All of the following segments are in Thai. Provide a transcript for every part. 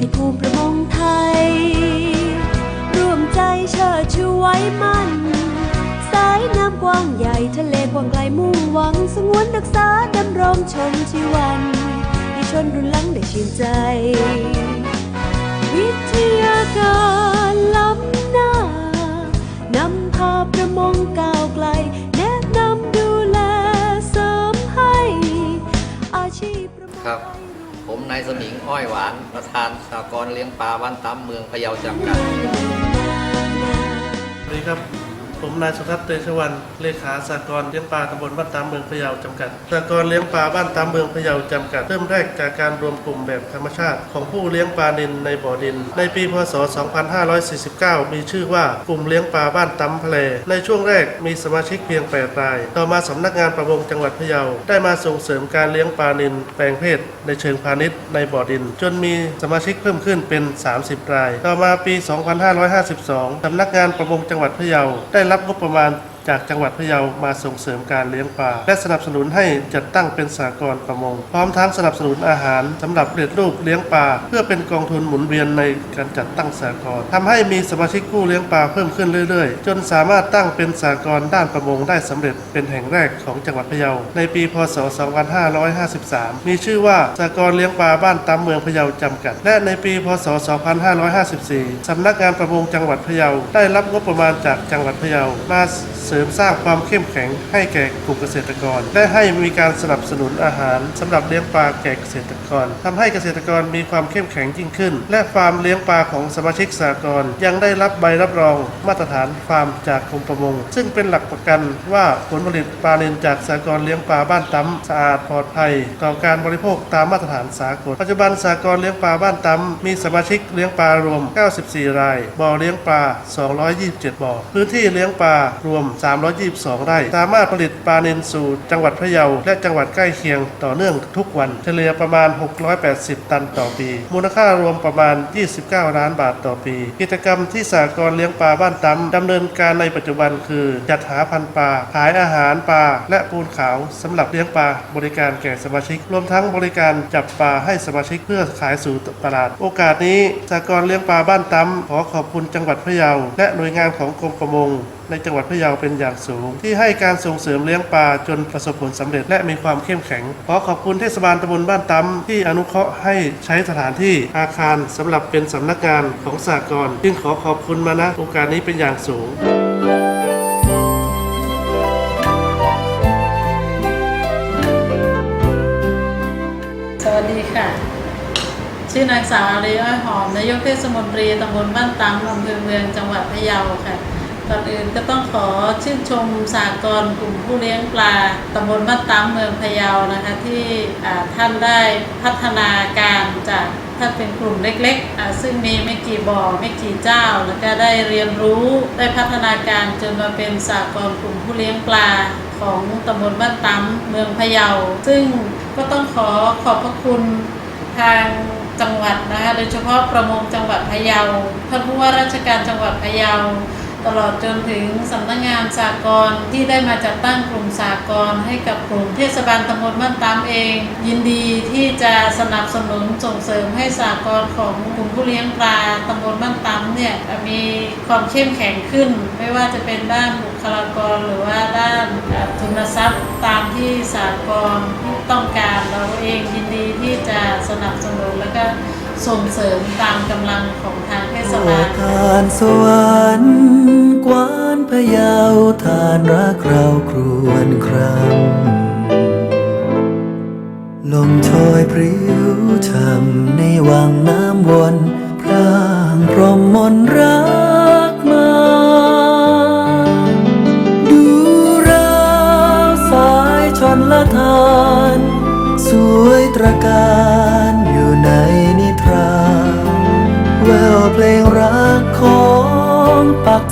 ให้ภูมิประมงไทย ร่วมใจเชิดชูไว้มั่น สายน้ำกว้างใหญ่ทะเลกว้างไกลมุ่งหวัง สงวนรักษาดำรงชนชีวัน ให้ชนรุ่นหลังได้ชื่นใจ อ้อยหวาน ประธานสากรเลี้ยงปลาบ้านตั้มเมืองพะเยาจำกัดสวัสดีครับ ผมนายสุทัศน์เตชวันเลขาสากลเลี้ยงปลาตำบลบ้านตามเมืองพะเยาจำกัดสากลเลี้ยงปลาบ้านตามเมืองพะเยาจำกัด เริ่มแรกจากการรวมกลุ่มแบบธรรมชาติ ของผู้เลี้ยงปลานิลในบ่อดิน ในปีพศ 2549 มีชื่อว่ากลุ่มเลี้ยงปลาบ้านตำทะเลในช่วงแรกมีสมาชิกเพียง8ราย ต่อมาสำนักงานประมงจังหวัดพะเยาได้มาส่งเสริมการเลี้ยงปลานิลแปลงเพศ ในเชิงพาณิชย์ในบ่อดิน จนมีสมาชิกเพิ่มขึ้นเป็น 30 ราย ต่อมาปี 2552สำนักงานประมงจังหวัดพะเยาได้รับงบประมาณจากจังหวัดพะเยามาส่งเสริมการเลี้ยงปลาและสนับสนุนให้จัดตั้งเป็นสากลประมง พร้อมทั้งสนับสนุนอาหารสำหรับเลี้ยงลูกเลี้ยงปลาเพื่อเป็นกองทุนหมุนเวียนในการจัดตั้งสากลทำให้มีสมาชิกผู้เลี้ยงปลาเพิ่มขึ้นเรื่อยๆ จนสามารถตั้งเป็นสากลด้านประมงได้สำเร็จเป็นแห่งแรกของจังหวัดพะเยาในปีพศ 2553 มีชื่อว่าสากลเลี้ยงปลาบ้านตามเมืองพะเยาจำกัด และในปีพศ 2554 สำนักงานประมงจังหวัดพะเยาได้รับงบประมาณจากจังหวัดพะเยามาเสริมสร้างความเข้มแข็งให้แก่กลุ่มเกษตรกร และให้มีการสนับสนุนอาหารสำหรับเลี้ยงปลาแก่เกษตรกรทำให้เกษตรกรมีความเข้มแข็งยิ่งขึ้น และฟาร์มเลี้ยงปลาของสมาชิกสากลยังได้รับใบรับรองมาตรฐานฟาร์มจากกรมประมง ซึ่งเป็นหลักประกันว่าผลผลิตปลาเนนจากสากลเลี้ยงปลาบ้านตั้มสะอาดปลอดภัย ต่อการบริโภคตามมาตรฐานสากลปัจจุบันสากลเลี้ยงปลาบ้านตั้มมีสมาชิกเลี้ยงปลารวม 94 ราย บ่อเลี้ยงปลา 227 บ่อ พื้นที่เลี้ยงปลารวม322 ไร่ สามารถผลิตปลาเนนสู่จังหวัดพะเยา และจังหวัดใกล้เคียงต่อเนื่องทุกวันเฉลี่ยประมาณ 680 ตันต่อปี มูลค่ารวมประมาณ 29 ล้านบาทต่อปี กิจกรรมที่สากลเลี้ยงปลาบ้านตั้มดำเนินการในปัจจุบันคือ จัดหาพันธุ์ปลา ขายอาหารปลา และปูนขาวสำหรับเลี้ยงปลาบริการแก่สมาชิก รวมทั้งบริการจับปลาให้สมาชิกเพื่อขายสู่ตลาด โอกาสนี้สากลเลี้ยงปลาบ้านตั้มขอขอบคุณจังหวัดพะเยา และหน่วยงานของกรมประมง ในจังหวัดพะเยาเป็นอย่างสูง ที่ให้การส่งเสริมเลี้ยงปลาจนประสบผลสำเร็จและมีความเข้มแข็ง ขอขอบคุณเทศบาลตำบลบ้านตั้มที่อนุเคราะห์ให้ใช้สถานที่อาคารสำหรับเป็นสำนักงานของสากลจึงขอขอบคุณมาณโอกาสนี้เป็นอย่างสูงสวัสดีค่ะ ชื่อนางสาวอารีอ้อยหอม นายกเทศมนตรีตำบลบ้านตังอำเภอเมืองจังหวัดพะเยาค่ะ ก่อนอื่นก็ต้องขอชื่นชมสากลกลุ่มผู้เลี้ยงปลาตำบลบ้านตังเมืองพะเยานะคะที่ท่านได้พัฒนาการจากท่าเป็นกลุ่มเล็กๆ ซึ่งมีไม่กี่บ่อไม่กี่เจ้า แล้วก็ได้เรียนรู้ได้พัฒนาการจนมาเป็นสากลกลุ่มผู้เลี้ยงปลาของตำบลบ้านตั้มเมืองพะเยา ซึ่งก็ต้องขอขอบพระคุณทางจังหวัดนะคะโดยเฉพาะประมงจังหวัดพะเยาท่านผู้ว่าราชการจังหวัดพะเยา ตลอดจนถึงสำนักงานสากลที่ได้มาจัดตั้งกลุ่มสากลให้กับกลุ่มเทศบาลตำบลบ้านตามเอง ยินดีที่จะสนับสนุนส่งเสริมให้สากลของกลุ่มผู้เลี้ยงปลาตำบลบ้านตามเนี่ยมีความเข้มแข็งขึ้น ไม่ว่าจะเป็นด้านบุคลากรหรือว่าด้านทุนทรัพย์ตามที่สากลต้องการเราเองยินดีที่จะสนับสนุนแล้วก็ส่งเสริมตามกำลังของทางเทศบาลทานสวรรค์ กวานพะเยาทานรักเราครวนครำลมโชยพริ้วทำในวังน้ำวน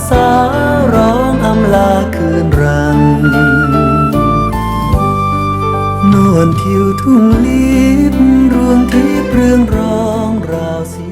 สาร้องอำลาคืนรัง นวลทิวทุ่งลิบรวงทิพย์เรืองรองราวสี